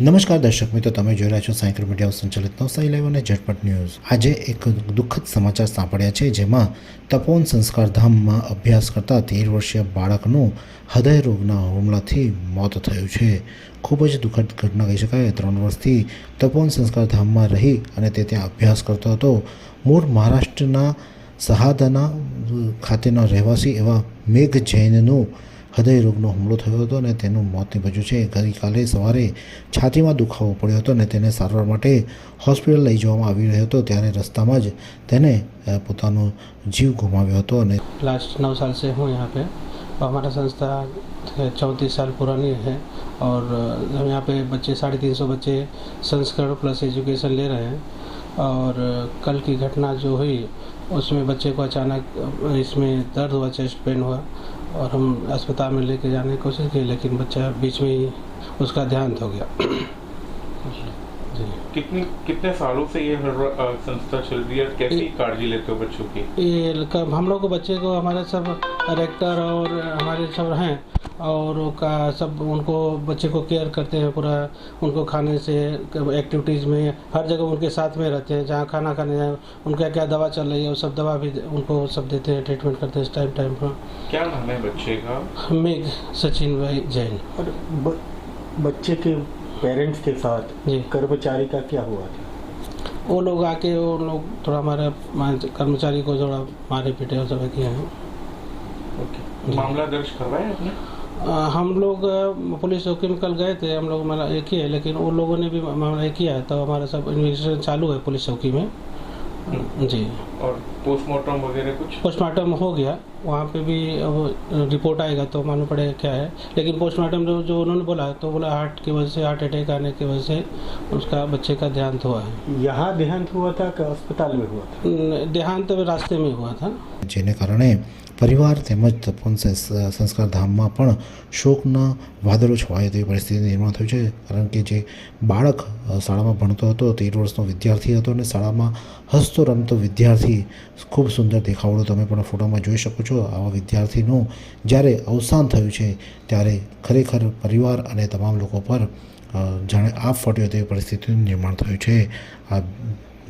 નમસ્કાર દર્શક મિત્રો તમે જોઈ રહ્યા છો સાયકલ મીડિયા સંચાલિત નવસારી લાઈવ અને ઝટપટ ન્યૂઝ આજે એક દુઃખદ સમાચાર સાંભળ્યા છે જેમાં તપોન સંસ્કાર ધામમાં અભ્યાસ કરતા તેર વર્ષીય બાળકનું હૃદય રોગના હુમલાથી મોત થયું છે ખૂબ જ દુઃખદ ઘટના કહી શકાય ત્રણ વર્ષથી તપોન સંસ્કાર ધામમાં રહી અને તે ત્યાં અભ્યાસ કરતો હતો મૂળ મહારાષ્ટ્રના સહાદાના ખાતેના રહેવાસી એવા મેઘ જૈનનું हदय रोग नो हमला થયો તો ને તેનો મોતી ભજુ છે ગઈ કાલે સવારે છાતી માં દુખાવો પડ્યો હતો ને તેને સારવાર માટે હોસ્પિટલ લઈ જવામાં આવી રહ્યો હતો ત્યારે રસ્તામાં જ તેણે પોતાનો જીવ ગુમાવ્યો હતો અને लास्ट 9 વર્ષ સે હું અહીંયા પે અમારા સંસ્થા 34 વર્ષ જૂની છે અને અમે અહીંયા પે બચે 350 બચે સંસ્કારા પ્લસ એજ્યુકેશન લે રહે છે અને કલની ઘટના જોઈ ਉਸમે બચે કો અચાનક ઇસમે દર્દ વચ સ્પેન ہوا और हम अस्पताल में लेके जाने की कोशिश की लेकिन बच्चा बीच में ही उसका देहांत हो गया अच्छा। कितनी कितने सालों से ये संस्था चल रही है कैसी काळजी लेते हो बच्चों की ये हम लोग को बच्चे को हमारे सब रेक्टर और हमारे सब हैं और का सब उनको बच्चे को केयर करते हैं पूरा उनको खाने से एक्टिविटीज़ में हर जगह उनके साथ में रहते हैं जहाँ खाना खाने जाए उनका क्या दवा चल रही है वो सब दवा भी उनको सब देते हैं ट्रीटमेंट करते हैं टाइम टाइम पर क्या नाम है बच्चे का मेघ सचिन भाई जैन और बच्चे के पेरेंट्स के साथ कर्मचारी का क्या हुआ था वो लोग आके वो लोग थोड़ा हमारे कर्मचारी को थोड़ा मारे पीटे और सब किया है okay. मामला दर्ज करवाया हम लोग पुलिस चौकी में कल गए थे हम लोग मामला एक ही है लेकिन उन लोगों ने भी मामला एक किया है तो हमारा सब इन्वेस्टिगेशन चालू है पुलिस चौकी में हम्म। जी और पोस्टमार्टम वगैरह कुछ पोस्टमार्टम हो गया वहाँ पे भी रिपोर्ट आएगा तो मालूम पड़ेगा क्या है लेकिन पोस्टमार्टम जो जो उन्होंने बोला तो बोला हार्ट की वजह से हार्ट अटैक आने की वजह से उसका बच्चे का देहांत हुआ है यहाँ देहांत हुआ था कि अस्पताल में हुआ था देहांत तो रास्ते में हुआ था जेने कारण परिवार तेज तपन से संस्कार धाम में शोकना वादड़ों छवाये थी परिस्थिति निर्माण थी कारण के जे बाड़क शाला में भणत हो तेर वर्ष विद्यार्थी शाला में हसतो रमत विद्यार्थी खूब सुंदर देखावड़ो तब फोटो में जी सको છો આવા વિદ્યાર્થીનું જ્યારે અવસાન થયું છે ત્યારે ખરેખર પરિવાર અને તમામ લોકો પર જાણે આપ ફટ્યો તેવી પરિસ્થિતિનું નિર્માણ થયું છે આ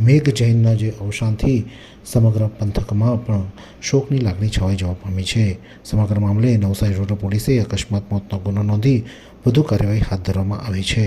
મેઘ જૈનના જે અવસાનથી સમગ્ર પંથકમાં પણ શોકની લાગણી છવાઈ જવા પામી છે સમગ્ર મામલે નવસારી રોડ પોલીસે અકસ્માત મોતનો ગુનો નોંધી વધુ કાર્યવાહી હાથ ધરવામાં આવી છે